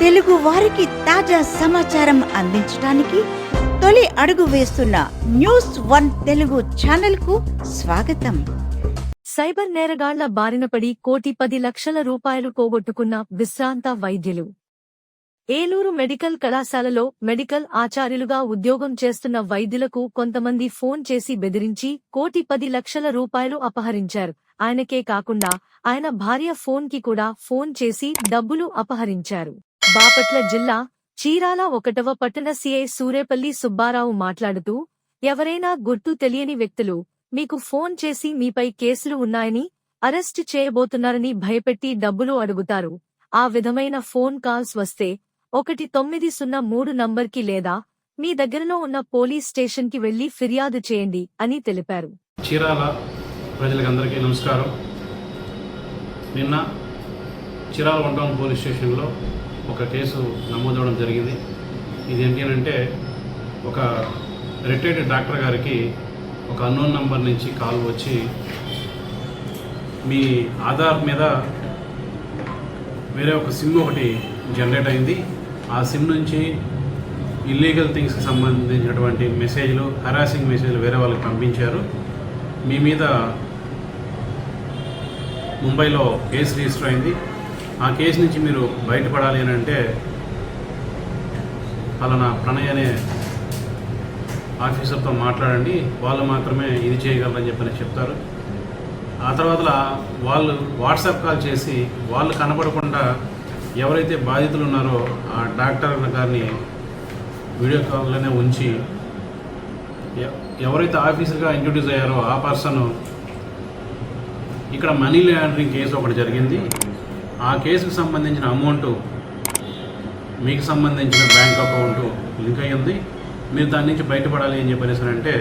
తెలుగు వారికి తాజా సమాచారం అందించడానికి తొలి అడుగు వేస్తున్న న్యూస్ వన్ తెలుగు ఛానల్కు స్వాగతం. సైబర్ నేరగాళ్ళ బారిన పడి కోటి పది లక్షల రూపాయలు పోగొట్టుకున్న విశ్రాంత వైద్యులు. ఏలూరు మెడికల్ కళాశాలలో మెడికల్ ఆచార్యులుగా ఉద్యోగం చేస్తున్న వైద్యులకు కొంతమంది ఫోన్ చేసి బెదిరించి కోటి పది లక్షల రూపాయలు అపహరించారు. ఆయనకే కాకుండా ఆయన భార్య ఫోన్కి కూడా ఫోన్ చేసి డబ్బులు అపహరించారు. బాపట్ల జిల్లా చీరాల ఒకటవ పట్టణ సీఐ సూరేపల్లి సుబ్బారావు మాట్లాడుతూ ఎవరైనా గుర్తు తెలియని వ్యక్తులు మీకు ఫోన్ చేసి మీపై కేసులు ఉన్నాయని అరెస్ట్ చేయబోతున్నారని భయపెట్టి డబ్బులు అడుగుతారు. ఆ విధమైన ఫోన్ కాల్స్ వస్తే ఒకటి తొమ్మిది సున్నా మూడు నంబర్కి లేదా మీ దగ్గరలో ఉన్న పోలీస్ స్టేషన్కి వెళ్ళి ఫిర్యాదు చేయండి అని తెలిపారు. చీరాల ప్రజలకందరికీ నమస్కారం. నిన్న చీరాల వన్ టౌన్ పోలీస్ స్టేషన్లో ఒక కేసు నమోదవడం జరిగింది. ఇది అంటే ఒక రిటైర్డ్ డాక్టర్ గారికి ఒక అన్నోన్ నంబర్ నుంచి కాల్ వచ్చి మీ ఆధార్ మీద వేరే ఒక సిమ్ ఒకటి జనరేట్ అయింది. ఆ సిమ్ నుంచి ఇల్లీగల్ థింగ్స్కి సంబంధించినటువంటి మెసేజ్లు హరాసింగ్ మెసేజ్లు వేరే వాళ్ళకి పంపించారు. మీ మీద ముంబైలో కేసు రిజిస్టర్ అయింది. ఆ కేసు నుంచి మీరు బయటపడాలి అని అంటే పలానా ప్రణయ్ అనే ఆఫీసర్తో మాట్లాడండి. వాళ్ళు మాత్రమే ఇది చేయగలరని చెప్పని చెప్తారు. ఆ తర్వాత వాళ్ళు వాట్సాప్ కాల్ చేసి వాళ్ళు కనపడకుండా ఎవరైతే బాధితులు ఉన్నారో ఆ డాక్టర్ గారిని వీడియో కాల్లోనే ఉంచి ఎవరైతే ఆఫీసర్గా ఇంట్రొడ్యూస్ అయ్యారో ఆ పర్సన్ ఇక్కడ మనీ లాండరింగ్ కేసు ఒకటి జరిగింది. ఆ కేసుకు సంబంధించిన అమౌంట్ మీకు సంబంధించిన బ్యాంక్ అకౌంట్ లింక్ అయ్యి ఉంది మీరు దాని నుంచి బయటపడాలి అని చెప్పేసి అంటే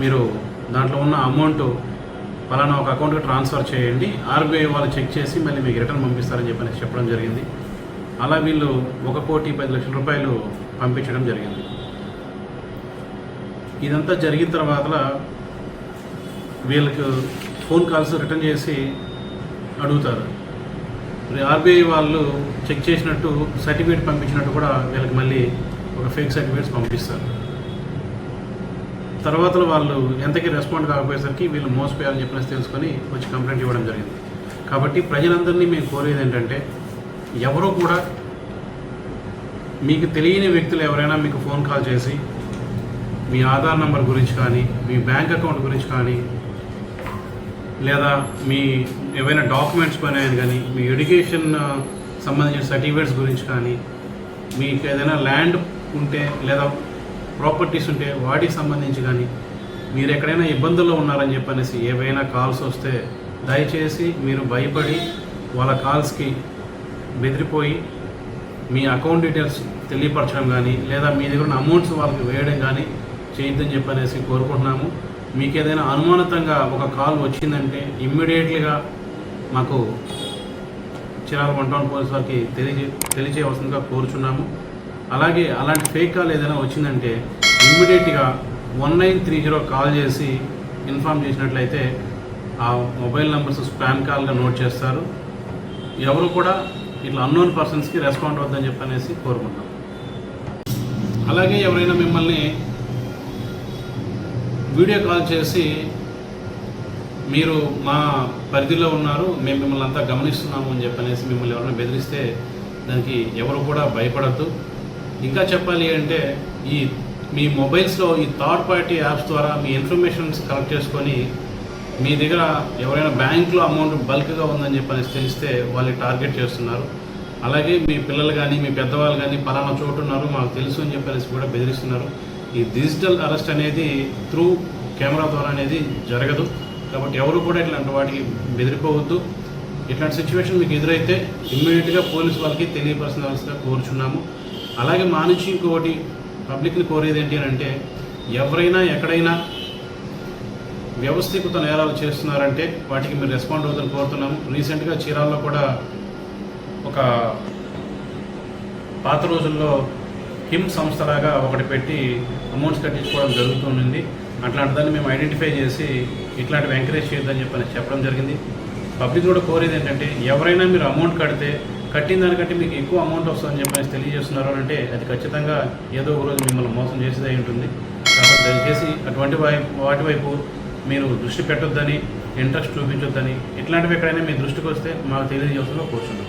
మీరు దాంట్లో ఉన్న అమౌంట్ పలానా ఒక అకౌంట్కి ట్రాన్స్ఫర్ చేయండి. ఆర్బీఐ వాళ్ళు చెక్ చేసి మళ్ళీ మీకు రిటర్న్ పంపిస్తారని చెప్పని చెప్పడం జరిగింది. అలా వీళ్ళు ఒక కోటి పది లక్షల రూపాయలు పంపించడం జరిగింది. ఇదంతా జరిగిన తర్వాత వీళ్ళకు ఫోన్ కాల్స్ రిటర్న్ చేసి అడుగుతారు. మరి ఆర్బీఐ వాళ్ళు చెక్ చేసినట్టు సర్టిఫికేట్ పంపించినట్టు కూడా వీళ్ళకి మళ్ళీ ఒక ఫేక్ సర్టిఫికేట్స్ పంపిస్తారు. తర్వాత వాళ్ళు ఎంతకి రెస్పాండ్ కాకపోయేసరికి వీళ్ళు మోసపోయారని చెప్పినసి తెలుసుకొని వచ్చి కంప్లైంట్ ఇవ్వడం జరిగింది. కాబట్టి ప్రజలందరినీ మేము కోరేది ఏంటంటే ఎవరో కూడా మీకు తెలియని వ్యక్తులు ఎవరైనా మీకు ఫోన్ కాల్ చేసి మీ ఆధార్ నెంబర్ గురించి కానీ మీ బ్యాంక్ అకౌంట్ గురించి కానీ లేదా మీ ఏవైనా డాక్యుమెంట్స్ పైన కానీ మీ ఎడ్యుకేషన్ సంబంధించిన సర్టిఫికేట్స్ గురించి కానీ మీకు ఏదైనా ల్యాండ్ ఉంటే లేదా ప్రాపర్టీస్ ఉంటే వాటికి సంబంధించి కానీ మీరు ఎక్కడైనా ఇబ్బందుల్లో ఉన్నారని చెప్పనేసి ఏవైనా కాల్స్ వస్తే దయచేసి మీరు భయపడి వాళ్ళ కాల్స్కి బెదిరిపోయి మీ అకౌంట్ డీటెయిల్స్ తెలియపరచడం కానీ లేదా మీ దగ్గర ఉన్న అమౌంట్స్ వాళ్ళకి వేయడం కానీ చేయొద్దని చెప్పనేసి కోరుకుంటున్నాము. మీకు ఏదైనా అనుమానితంగా ఒక కాల్ వచ్చిందంటే ఇమ్మీడియట్లీగా మాకు చిరాల వన్ టౌన్ పోలీస్ వారికి తెలియజే తెలియజేయవలసిందిగా కోరుచున్నాము. అలాగే అలాంటి ఫేక్ కాల్ ఏదైనా వచ్చిందంటే ఇమ్మీడియట్గా one nine three zero call చేసి ఇన్ఫామ్ చేసినట్లయితే ఆ మొబైల్ నెంబర్స్ స్పామ్ కాల్గా నోట్ చేస్తారు. ఎవరు కూడా ఇట్లా అన్నోన్ పర్సన్స్కి రెస్పాండ్ అవుతుందని చెప్పనేసి కోరుకుంటాం. అలాగే ఎవరైనా మిమ్మల్ని వీడియో కాల్ చేసి మీరు మా పరిధిలో ఉన్నారు మేము మిమ్మల్ని అంతా గమనిస్తున్నాము అని చెప్పనేసి మిమ్మల్ని ఎవరైనా బెదిరిస్తే దానికి ఎవరు కూడా భయపడద్దు. ఇంకా చెప్పాలి అంటే ఈ మీ మొబైల్స్లో ఈ థర్డ్ పార్టీ యాప్స్ ద్వారా మీ ఇన్ఫర్మేషన్స్ కలెక్ట్ చేసుకొని మీ దగ్గర ఎవరైనా బ్యాంక్లో అమౌంట్ బల్క్గా ఉందని చెప్పనేసి తెలిస్తే వాళ్ళు టార్గెట్ చేస్తున్నారు. అలాగే మీ పిల్లలు కానీ మీ పెద్దవాళ్ళు కానీ పలానా చోటు ఉన్నారు మాకు తెలుసు అని చెప్పనేసి కూడా బెదిరిస్తున్నారు. ఈ డిజిటల్ అరెస్ట్ అనేది త్రూ కెమెరా ద్వారా అనేది జరగదు. కాబట్టి ఎవరు కూడా ఇట్లాంటి వాటికి బెదిరిపోవద్దు. ఇట్లాంటి సిచ్యువేషన్ మీకు ఎదురైతే ఇమ్మీడియట్గా పోలీస్ వాళ్ళకి తెలియపరచాల్సిందిగా కోరుచున్నాము. అలాగే మా నుంచి ఇంకోటి పబ్లిక్ని కోరేది ఏంటి అని అంటే ఎవరైనా ఎక్కడైనా వ్యవస్థీకృత నేరాలు చేస్తున్నారంటే వాటికి మీరు రెస్పాండ్ అవుతుందని కోరుతున్నాము. రీసెంట్గా చీరాల్లో కూడా ఒక పాత రోజుల్లో హిమ్ సంస్థలాగా ఒకటి పెట్టి అమౌంట్స్ కట్టించుకోవడం జరుగుతుంది అట్లాంటి దాన్ని మేము ఐడెంటిఫై చేసి ఇట్లాంటివి ఎంకరేజ్ చేయొద్దని చెప్పని చెప్పడం జరిగింది. పబ్లిక్ కూడా కోరేది ఏంటంటే ఎవరైనా మీరు అమౌంట్ కడితే కట్టిన దానికంటే మీకు ఎక్కువ అమౌంట్ వస్తుందని చెప్పేసి తెలియజేస్తున్నారు అంటే అది ఖచ్చితంగా ఏదో ఒక రోజు మిమ్మల్ని మోసం చేసేదే ఉంటుంది. కాబట్టి దయచేసి అటువంటి వైపు వాటి వైపు మీరు దృష్టి పెట్టొద్దని ఇంట్రెస్ట్ చూపించొద్దని ఇట్లాంటివి ఎక్కడైనా మీ దృష్టికి వస్తే మాకు తెలియజేస్తున్నా కూర్చున్నాం.